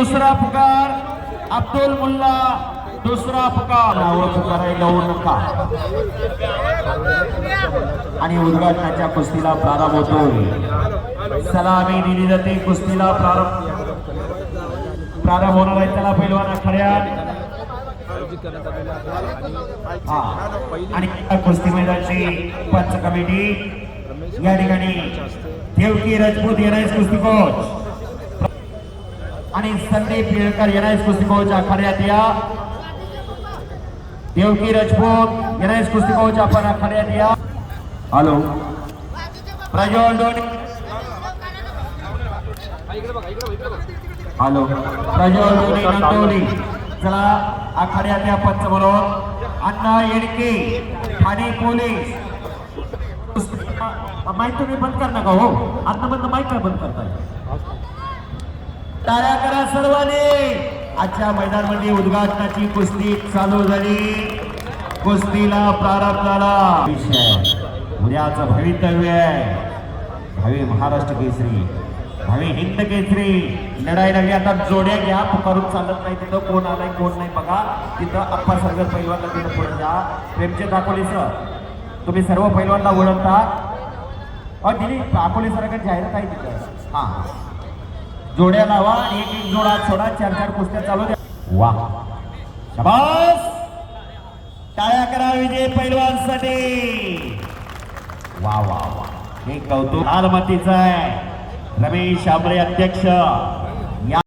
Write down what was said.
दुसरा पुकार अब्दुल मुल्ला दुसरा पुकार. नावं पुकारायला लावू नका. आणि उद्घाटनाच्या कुस्तीला प्रारंभ होतोय. सलामी दिली जाते कुस्तीला प्रारंभ. प्रारंभ होणार आहे. त्याला पैलवान खड्यात. आणि कुस्ती मैदानची पंच कमिटी या ठिकाणी देवकी राजपूत येणारेच कुस्ती कोच. आणि संदीप येळकर कुस्ती कोच आखाड्यात या. देवकी राजपूत कुस्ती कोच आपण आखाड्यात या. हॅलो. प्रज्वल डोणे हॅलो. प्रज्वल डोणे नंदवली चला आखाड्यात या पंच म्हणून. अण्णा येडके ठाणे पोलीस. माईक तुम्ही बंद कर नका हो? आता बंद काय बंद करताय? तारा करा सर्वांनी. आजच्या मैदानामध्ये म्हणजे उद्घाटनाची कुस्ती चालू झाली. कुस्तीला प्रारंभ झाला. विषय उद्याचं भवितव्य आहे. भावी महाराष्ट्र केसरी भावी हिंद केसरी. लढाई लागली आता जोड्या घ्या पुकारून चालत नाही तिथं. कोण आलाय कोण नाही बघा. तिथं अप्पा सरगर पैलवानला तिथं पुढे जा. प्रेमचे दाखवले सर तुम्ही सर्व पैलवानला ओळखता. अ दिली दाखवले सराकडे जाहिरात आहे तिथं. हां. जोड्या लावा आणि एक एक जोडा सोडा. चार चार कुस्त्या चालू द्या. वा. शबास. टाळ्या करा विजय पैलवानसाठी. वा वा वा. हे कौतुक लाल मातीचं आहे. रमेश आंबळे अध्यक्ष.